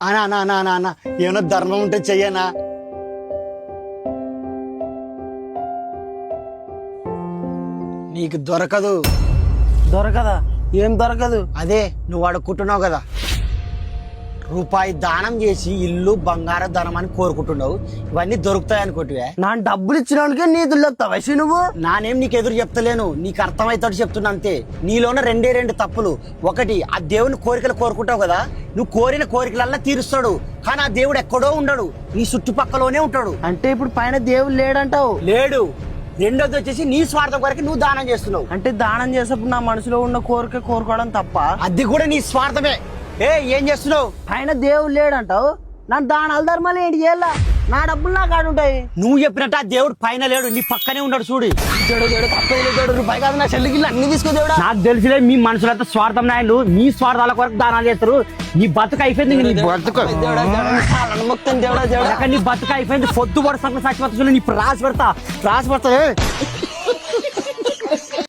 అనా అనా అనా అనా అనా. ఏమైనా ధర్మం ఉంటే చెయ్యనా? నీకు దొరకదు. దొరకదా? ఏం దొరకదు? అదే నువ్వు అడుక్కుంటున్నావు కదా. రూపాయి దానం చేసి ఇల్లు బంగారం ధనం అని కోరుకుంటున్నావు. ఇవన్నీ దొరుకుతాయి అనుకుంటువే? నా డబ్బులు ఇచ్చినోడికే నీతులు చెప్తావా నువ్వు? నానేం నీకు ఎదురు చెప్తలేను. నీకు అర్థమవుతాడు చెప్తున్నా అంతే. నీలోన రెండే రెండు తప్పులు. ఒకటి ఆ దేవుని కోరికలు కోరుకుంటావు కదా? నువ్వు కోరిన కోరికలల్లా తీరుస్తాడు. కానీ ఆ దేవుడు ఎక్కడో ఉండడు. నీ చుట్టుపక్కలోనే ఉంటాడు. అంటే ఇప్పుడు పైన దేవుడు లేడంటావు? లేడు. రెండోది వచ్చేసి నీ స్వార్థం కొరకు నువ్వు దానం చేస్తున్నావు. అంటే దానం చేసేప్పుడు నా మనసులో ఉన్న కోరిక కోరుకోవడం తప్ప? అది కూడా నీ స్వార్థమే. ఏ ఏం చేస్తున్నావు? పైన దేవుడు లేడంటావు? నన్ను దానాలు ధర్మాలు ఏంటి? చేయాల నా డబ్బులు నాకు ఆడు ఉంటాయి. నువ్వు చెప్పినట్టు ఆ దేవుడు పైన లేడు నీ పక్కనే ఉన్నాడు చూడు. తప్పేది రూపాయి కాదు నా చెల్లికి అన్ని తీసుకో దేవుడా. నాకు తెలిసిలే మీ మనుషులంతా స్వార్థం నాయలు మీ స్వార్థాల కొరకు దానాలు చేస్తారు. నీ బతుకు అయిపోయింది నీ బతుకు. నీ బతుకు అయిపోయింది. పొద్దు పడుతున్న చచ్చిపోతుంది నీకు రాసి పెడతా. రాసి పెడతా.